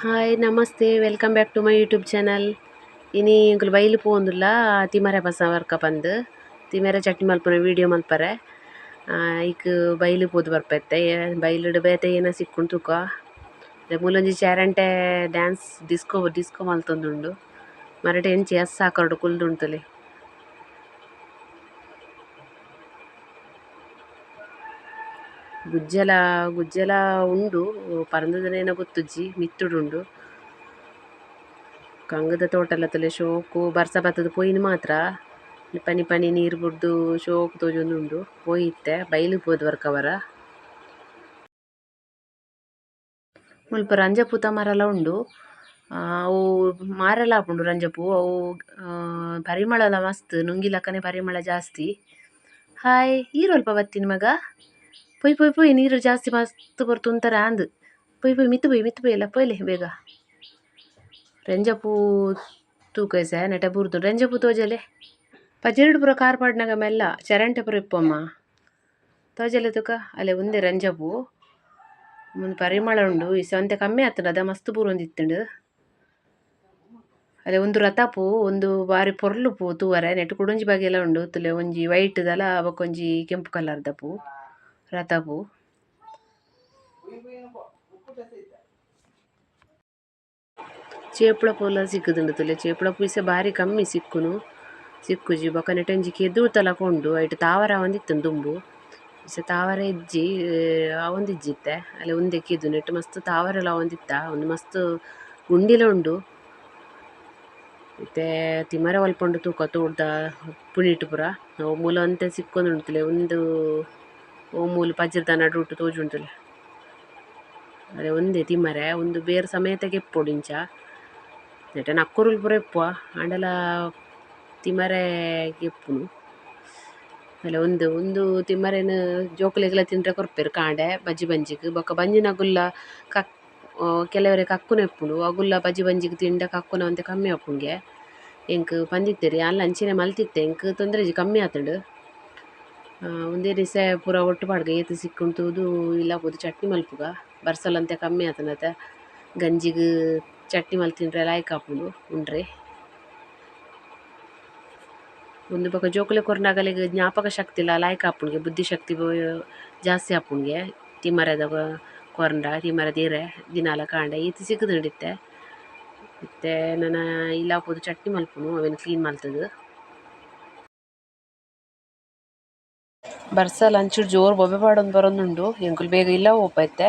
Hi ನಮಸ್ತೆ welcome back to my YouTube channel ಇನಿ ಇಂಕುಲು ಬೈಲು ಪೋವೊಂದುಲ್ಲ ತಿಮರೆ ಬಸ work ಪಂದ್ ತಿಮರೆ ಚಟ್ನಿ ಮಲ್ಪುನ ವೀಡಿಯೋ ಮಲ್ಪರೆ ಇಕ್ ಬೈಲು ಪೋದು ಬರ್ಪೆತ್ತೆ ಬೈಲುಡು ಬೇತೆ ಏನ ಸಿಕ್ಕುಂಡು ತುಕ ಮೂಲೊಂಜಿ ಚೇರಂಟೆ ಡ್ಯಾನ್ಸ್ ಡಿಸ್ಕೋ ಡಿಸ್ಕೋ ಮಲ್ತೊಂದುಂಡು ಮರಟೆ ಎಂಚಿ ಎಸ್ಸ್ ಸಾಕರ್ಡು ಕುಲ್ದುಂಡ್ತುಲೆ ಗುಜ್ಜಲ ಗುಜ್ಜಲ ಉಂಡು ಪರಂದದನೇನ ಗೊತ್ತುಜ್ಜಿ ಮಿತ್ತುಡುಂಡು ಕಂಗದ ತೋಟಲತುಲೆ ಶೋಕು, ಬರ್ಸ ಬತ್ತದ ಪೋಯಿನ ಮಾತ್ರ. ಪನಿ ಪನಿ ನೀರು ಬುಡ್ದು ಶೋಕು ತೋಜೊಂದುಂಡು ಪೋಯಿತ್ತೆ ಬೈಲು ಪೋದು ವರ್ಕವರ ಮುಲ್ಪ ರಂಜಪೂತ ಮರಲ ಉಂಡು. ಅವು ಮಾರಲ ಆಪುಂಡು ರಂಜಪೂ. ಅವು ಪರಿಮಳಲ ಮಸ್ತ್ ನುಂಗಿಲಕನೆ ಪರಿಮಳ ಜಾಸ್ತಿ. ಹಾಯ್, ಈರೊಲ್ಪ ಬತ್ತಿನ ಮಗ. ಪೊಯ್ ಪೊಯ್ ಪೊಯ್ ನೀರು ಜಾಸ್ತಿ ಮಸ್ತ್ ಬರ್ತು ಅಂತಾರೆ ಅಂದ್. ಪೊಯ್ ಪೊಯ್ ಮಿತ್ತು ಪೊಯ್ ಮಿತ್ತು ಪೊಯ್ಯಲ ಪೊಯ್ಲೆ ಬೇಗ. ರೆಂಜಪೂ ತೂಕೈಸ ನೆಟ ಬುರ್ದು. ರೆಂಜಪೂ ತೋಜಲೆ. ಪಜಿರುಡು ಪೂರ ಕಾರ್ಪಾಡ್ನಾಗ ಮೆಲ್ಲ ಚರಂಟೆ ಪುರ ಇಪ್ಪಮ್ಮ. ತೋಜಲೆ ತೂಕ? ಅಲ್ಲೇ ಉಂದೆ ರಂಜಪೂ. ಮುಂದೆ ಪರಿಮಳ ಉಂಡು. ಈ ಸಂತೆ ಕಮ್ಮಿ ಆತ ಅದ ಮಸ್ತ್ ಒಂದು ಒಂದಿತ್ತುಂಡು. ಅಲ್ಲೇ ಒಂದು ರಥಪೂ, ಒಂದು ಬಾರಿ ಪೊರ್ಲು ಪೂ, ತೂವರೆ. ನೆಟ್ಟು ಕುಡುಂಜಿ ಬಗೆಲ ಉಂಡು. ತುಲೆ ಒಂಜಿ ವೈಟ್ ದಲ ಅವಕ್ಕೊಂಜಿ ಕೆಂಪು ಕಲರ್ದ ಪೂ. ಚೇಪುಳ ಪೂಲ ಸಿಕ್ಕುದುಂಡು ತುಲೆ. ಚೇಪುಳ ಪೂ ಇಸ ಬಾರಿ ಕಮ್ಮಿ ಸಿಕ್ಕುನು ಸಿಕ್ಕುಜಿ ಬೊಕ ನೆಟ್ ಒಂಜಿ ತಲಕೊಂಡು ಕೊಂಡು ಐಟ್ ತಾವರ ಒಂದಿತ್ತುಂಡು ದುಂಬು. ಇಸ ತಾವರ ಇಜ್ಜಿ ಅವೊಂದಿಜ್ಜಿತ್ತೆ. ಅಲೆ ಉಂದೆ ಕಿದು ನೆಟ್ ಮಸ್ತ್ ತಾವರೆಲ ಅವೊಂದಿತ್ತ? ಉಂದು ಮಸ್ತ್ ಗುಂಡಿಲ ಉಂಡು. ಇತ್ತೆ ತಿಮರ ಒಲ್ಪೊಂಡು ತೂಕ ತೋಡ್ದ ಪುಣಿಟ್ ಪೂರ. ಅವು ಮೂಲ ಒಂತೆ ಸಿಕ್ಕೊಂದುಂಡುತ್ತಲೆ ಉಂದು ಓ, ಮೂಲು ಪಜಿರ್ದನ ರೂಟ್ ತೋಜುಂಡುಲೆ ಅರೆ, ಒಂದೇ ತಿಮ್ಮರೆ, ಒಂದು ಬೇರೆ ಸಮೇತ ಕೆಪ್ಪೊಡು ಇಂಚ ನೆಟ್ಟ ನಕ್ಕುರುಲ್ ಪೂರ ಇಪ್ಪುವ ಆಂಡಲ ತಿಮರೆ ಕೆಪ್ಪುನು. ಅಲ್ಲ ಒಂದು ಒಂದು ತಿಮ್ಮರೆನ್ ಜೋಕುಲೆಗ್ಲ ತಿಂಡ್ರೆ ಕೊರ್ಪೆರ್ ಕಾಂಡೆ, ಬಜ್ಜಿ ಬಂಜಿಗ್. ಬೊಕ ಬಂಜಿನಗುಲ್ಲ ಕಕ್ ಕೆಲವರೇ ಕಕ್ಕುನ ಎಪ್ಪುಂಡು ಅಗುಲ್ಲ ಬಜ್ಜಿ ಬಂಜಿಗ್ ತಿಂಡ ಕಕ್ಕುನ ಒಂತೆ ಕಮ್ಮಿ ಆಪುಂಗೆ. ಎಂಕ್ ಪಂದಿತ್ತೆರ್, ಅಲ್ಲ ಅಂಚಿನ ಮಲ್ತಿತ್ತೆ, ಎಂಕ್ ತೊಂದರೆಜಿ ಕಮ್ಮಿ ಆತುಂಡು. ಉಂದೇ ದಿವಸ ಪೂರ ಒಟ್ಟು ಪಾಡ್ಗೆ ಏತ್ ಇಲ್ಲ ಪೋದು ಚಟ್ನಿ ಮಲ್ಪುಗ. ಬರ್ಸಲ್ ಅಂತೆ ಕಮ್ಮಿ ಆತನತ. ಗಂಜಿಗ್ ಚಟ್ನಿ ಮಲ್ತಿನ್ರೆ ಲಾಯ್ಕ್ ಆಪುಂಡು ಉಂಡ್ರೆ. ಉಂದು ಬೊಕ ಜೋಕುಲೆ ಕೊರ್ನಗಲೆಗ್ ಜ್ಞಾಪಕ ಲಾಯ್ಕ್ ಆಪುಂಡ್ಗೆ ಬುದ್ಧಿ ಶಕ್ತಿ ಜಾಸ್ತಿ ಆಪುಂಡ್ಗೆ ತಿಮ್ಮರದ ಕೊರ್ಂಡ ತಿಮ್ಮರೆ ಇರೆ, ದಿನಾಲ ಕಾಂಡೆ ಈತಿ ಸಿಕ್ಕದು ಇತ್ತೆ ಇತ್ತೆ ನನ ಇಲ್ಲ ಪೋದು ಚಟ್ನಿ ಮಲ್ಪುನು, ಅವೆನ್ ಕ್ಲೀನ್ ಮಲ್ತುದು. ಬರ್ಸಲ್ ಅಂಚೂರು ಜೋರು ಬೊಬ್ಬೆ ಪಾಡೊಂದು ಬರೋದುಂಡು ಎಂಕುಲು ಬೇಗ ಇಲ್ಲ ಓಪೈತೆ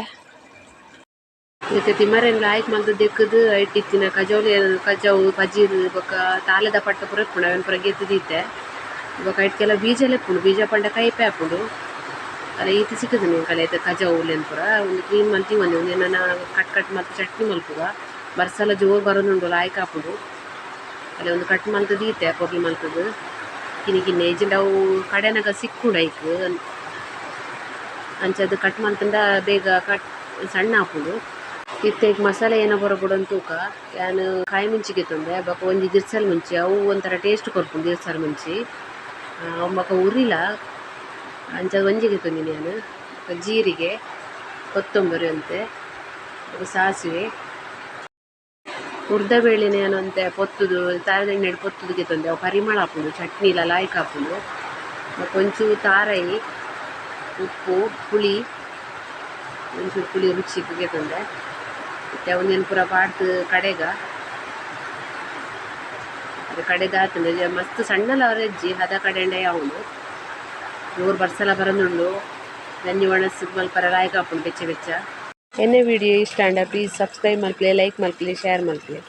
ಇತ್ತೆ ತಿಮ್ಮರೆನ್ ಲಾಯ್ಕ್ ಮಲ್ದು ದಿಕ್ಕದು, ಐಟ್ ಇತ್ತಿನ ಕಜೌಲಿ ಕಜಾವು ಪಜೀರ್ ಬೊಕ ತಾಲದ ಪಟ್ಟ ಪುರ ಇಪ್ಪುಂಡು ಅವೆನ್ ಪುರ ಗೆದ್ದು ದೀತೆ ಬೊಕ ಐಟ್ ಕೆಲವು ಬೀಜಲ ಇಪ್ಪುಂಡು ಬೀಜ ಪಂಡ ಕೈಪೆ ಹಾಕೊಂಡು. ಅಲ್ಲ, ಈತ್ ಸಿಕ್ಕುದುಂಡು ಕಲೆ ಐತೆ ಕಜಾವುಲೆನ್ ಪುರ. ಒಂದು ಕ್ಲೀನ್ ಮಲ್ತಿ ಒಂದು ಒಂದು ನನ ಕಟ್ ಕಟ್ ಮತ್ತು ಚಟ್ನಿ ಮಲ್ಪುಗ ಬರ್ಸಲ ಜೋರು ಬರೋದುಂಡು ಲಾಯ್ಕ್ ಹಾಕೊಂಡು ಅಲ್ಲಿ ಒಂದು ಕಟ್ ಮಲ್ತ್ ದೀತೆ ಪೊರ್ಲು ಮಲ್ತುದು ಏಜೆಂಡ್ ಅವು ಕಡೆನಗ ಸಿಕ್ಕುಂಡು ಐಕ್ ಅದು ಕಟ್ ಮಾಡ್ತಂದ ಬೇಗ ಕಟ್ ಸಣ್ಣ ಆಪುಂಡು ಇತ್ತೆ ಮಸಾಲೆ ಏನ ಬೊರ ಅಂತೂಕ ತೂಕ, ಯಾನ್ ಕಾಯಿ ಮುಂಚಿಗೆ ತಂದೆ, ಬಕ ಒಂಜಿ ದಿರ್ಸಲ್ ಮುಂಚೆ, ಅವು ಒಂಥರ ಟೇಸ್ಟ್ ಕೊರ್ಪುಂಡು ದಿರ್ಸಲ್ ಮುಂಚಿ. ಅವು ಬೊಕ ಉರಿಲ ಅಂಚ ಒಂಜಿ ತಂದಿನಿ ನಾನು ಜೀರಿಗೆ, ಕೊತ್ತಂಬರಿ ಅಂತೆ ಸಾಸಿವೆ. ಉರ್ದ ಬೇಳೆನೆ ಯಾನ್ ಒಂತೆ ಪೊತ್ತುದು ತಾರೆದ ಎಣ್ಣೆಡ್ ಪೊತ್ತುದು ದೆತ್ತೊಂದೆ ಅವು ಪರಿಮಳ ಆಪುಂಡು ಚಟ್ನಿಲ ಲಾಯ್ಕ್ ಆಪುಂಡು ಬೊಕ ಒಂಚೂರು ತಾರೈ, ಉಪ್ಪು, ಪುಳಿ, ಒಂಚೂರು ಪುಳಿ ರುಚಿಗೆ ದೆತ್ತೊಂದೆ ಇತ್ತೆ ಅವೊಂದೆನ್ ಪೂರ ಪಾಡ್ದ್ ಕಡೆಗ. ಅದು ಕಡೆಗ ಆತುಂಡು ಮಸ್ತ್ ಸಣ್ಣಲ ಅವರೆಜ್ಜಿ ಹದ ಕಡೆಂಡೆ ಅವನು. ಜೋರು ಬರ್ಸಲ ಬರೊಂದುಂಡು ಗಂಜಿ ಒಣಸ್ ಮಲ್ಪರ ಲಾಯ್ಕ ಆಪುಂಡು ಬೆಚ್ಚ ಬೆಚ್ಚ. ಎನ್ನೆ ವಿಡಿಯೋ ಇಷ್ಟ ಅಂಡ ಪ್ಲೀಸ್ ಸಬ್ಸ್ಕ್ರೈಬ್ ಮಲ್ಪಲೆ ಲೈಕ್ ಮಲ್ಪಲೆ ಶೇರ್ ಮಲ್ಪಲೆ